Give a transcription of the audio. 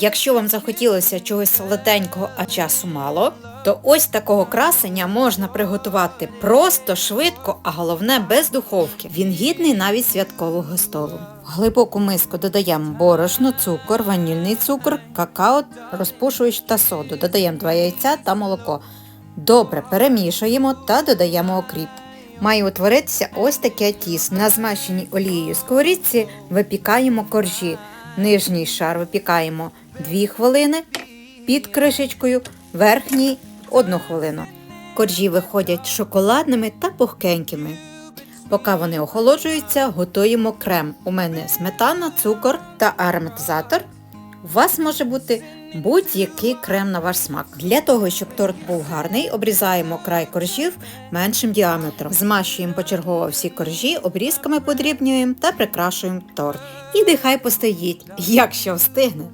Якщо вам захотілося чогось солоденького, а часу мало, то ось такого красення можна приготувати просто, швидко, а головне без духовки. Він гідний навіть святкового столу. В глибоку миску додаємо борошно, цукор, ванільний цукор, какао, розпушувач та соду. Додаємо 2 яйця та молоко. Добре перемішуємо та додаємо окріп. Має утворитися ось таке тісто. На змащеній олією сковорідці випікаємо коржі. Нижній шар випікаємо 2 хвилини, під кришечкою, верхній 1 хвилину. Коржі виходять шоколадними та пухкенькими. Поки вони охолоджуються, готуємо крем. У мене сметана, цукор та ароматизатор. У вас може бути будь-який крем на ваш смак. Для того, щоб торт був гарний, обрізаємо край коржів меншим діаметром. Змащуємо почергово всі коржі, обрізками подрібнюємо та прикрашуємо торт. І нехай постоїть, якщо встигне.